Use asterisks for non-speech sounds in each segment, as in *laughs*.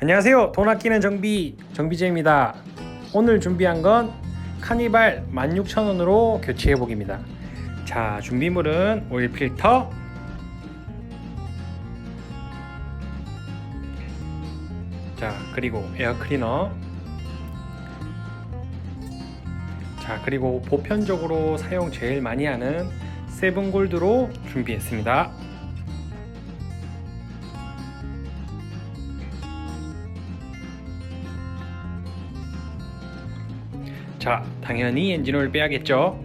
안녕하세요. 돈 아끼는 정비 정비제입니다. 오늘 준비한 건 카니발 16,000원으로 교체해 보기입니다. 자, 준비물은 오일 필터, 자, 그리고 에어 클리너. 자, 그리고 보편적으로 사용 제일 많이 하는 세븐골드로 준비했습니다. 자, 당연히 엔진오일 빼야겠죠.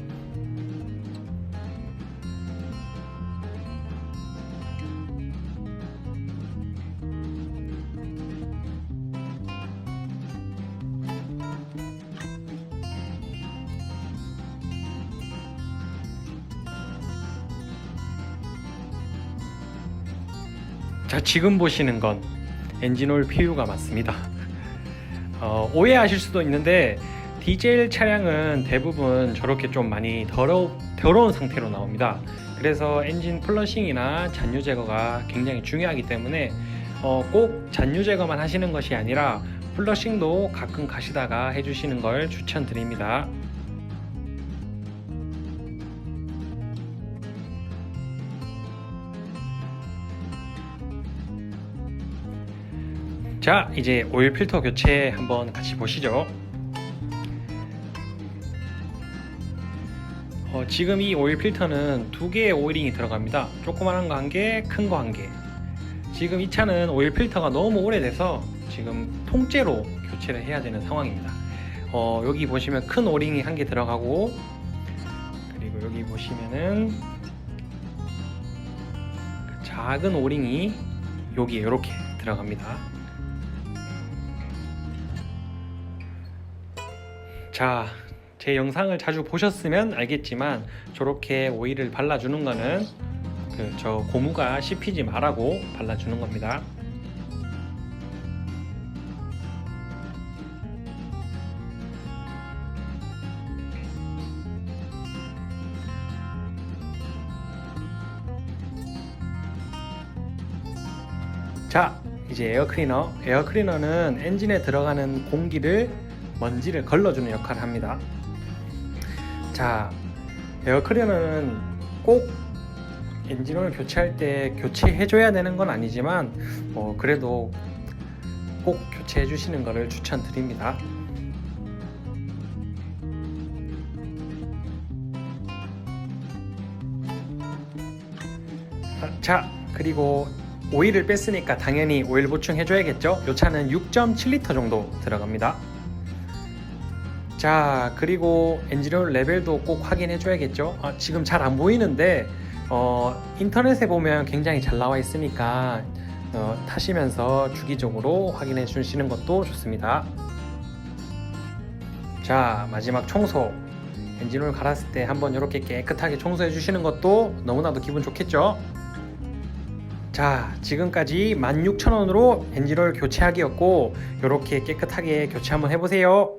자, 지금 보시는 건 엔진오일 PU가 맞습니다. *laughs* 어, 오해하실 수도 있는데 디젤 차량은 대부분 저렇게 좀 많이 더러, 더러운 상태로 나옵니다. 그래서 엔진 플러싱이나 잔유 제거가 굉장히 중요하기 때문에 어, 꼭 잔유 제거만 하시는 것이 아니라 플러싱도 가끔 가시다가 해주시는 걸 추천드립니다. 자, 이제 오일 필터 교체 한번 같이 보시죠. 지금 이 오일 필터는 두 개의 오일링이 들어갑니다. 조그만한 거 한 개, 큰 거 한 개. 지금 이 차는 오일 필터가 너무 오래돼서 지금 통째로 교체를 해야 되는 상황입니다. 어, 여기 보시면 큰 오링이 한 개 들어가고 그리고 여기 보시면은 그 작은 오링이 여기 이렇게 들어갑니다. 자, 제 영상을 자주 보셨으면 알겠지만 저렇게 오일을 발라주는 거는 그 저 고무가 씹히지 말라고 발라주는 겁니다. 자, 이제 에어 클리너. 에어 클리너는 엔진에 들어가는 공기를 먼지를 걸러주는 역할을 합니다. 자, 에어 클리너는 꼭 엔진오일 교체할 때 교체해줘야 되는 건 아니지만 뭐 그래도 꼭 교체해 주시는 것을 추천드립니다. 자, 그리고 오일을 뺐으니까 당연히 오일 보충해줘야겠죠? 이 차는 6.7리터 정도 들어갑니다. 자 그리고 엔진오일 레벨도 꼭 확인해 줘야겠죠? 아, 지금 잘 안 보이는데 어, 인터넷에 보면 굉장히 잘 나와 있으니까 어, 타시면서 주기적으로 확인해 주시는 것도 좋습니다. 자 마지막 청소. 엔진오일 갈았을 때 한번 이렇게 깨끗하게 청소해 주시는 것도 너무나도 기분 좋겠죠? 자 지금까지 16,000원으로 엔진오일 교체하기였고 이렇게 깨끗하게 교체 한번 해보세요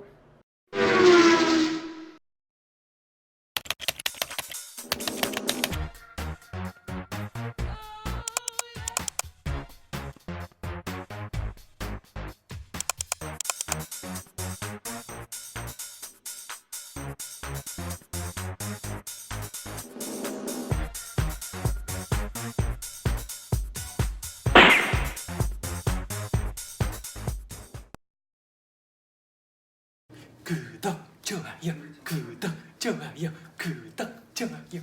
구독 좋아요 구독 좋아요. 구독 좋아요